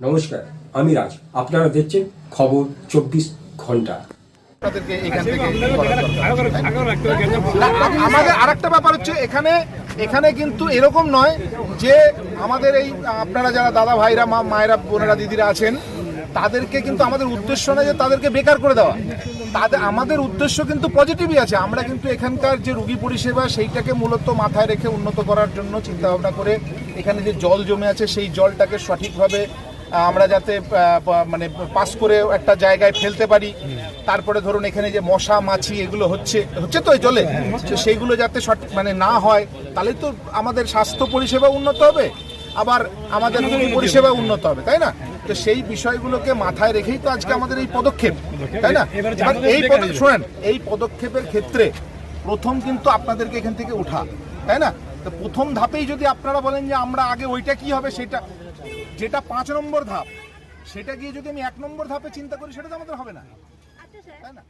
নমস্কার, আমি রাজ। আপনারা দেখছেন খবর চব্বিশ ঘণ্টা। আমাদের আরেকটা ব্যাপার হচ্ছে, এখানে এখানে কিন্তু এরকম নয় যে আমাদের এই, আপনারা যারা দাদা ভাইরা, মা, মায়েরা, বোনেরা, দিদিরা আছেন, তাদেরকে কিন্তু আমাদের উদ্দেশ্য নয় যে তাদেরকে বেকার করে দেওয়া। তাদের, আমাদের উদ্দেশ্য কিন্তু পজিটিভই আছে। আমরা কিন্তু এখানকার যে রুগী পরিষেবা, সেইটাকে মূলত মাথায় রেখে উন্নত করার জন্য চিন্তা ভাবনা করে এখানে যে জল জমে আছে, সেই জলটাকে সঠিকভাবে আমরা যাতে মানে পাস করে একটা জায়গায় ফেলতে পারি। তারপরে ধরুন এখানে যে মশা মাছি এগুলো হচ্ছে হচ্ছে তো জলে? তো সেইগুলো যাতে সঠিক মানে না হয় তাহলে তো আমাদের স্বাস্থ্য পরিষেবা উন্নত হবে। আবার আমাদের পরিষেবা উন্নত হবে তাই না? তো সেই বিষয়গুলোকে মাথায় রেখেই তো আজকে আমাদের এই পদক্ষেপ তাই না? এই শোনেন এই পদক্ষেপের ক্ষেত্রে প্রথম কিন্তু আপনাদেরকে এখান থেকে ওঠা তাই না? তো প্রথম ধাপেই যদি আপনারা বলেন যে আমরা আগে ওইটা কি হবে সেটা যেটা পাঁচ নম্বর ধাপ সেটা গিয়ে যদি আমি এক নম্বর ধাপে চিন্তা করি সেটা তো আমাদের হবে না আচ্ছা তাই না?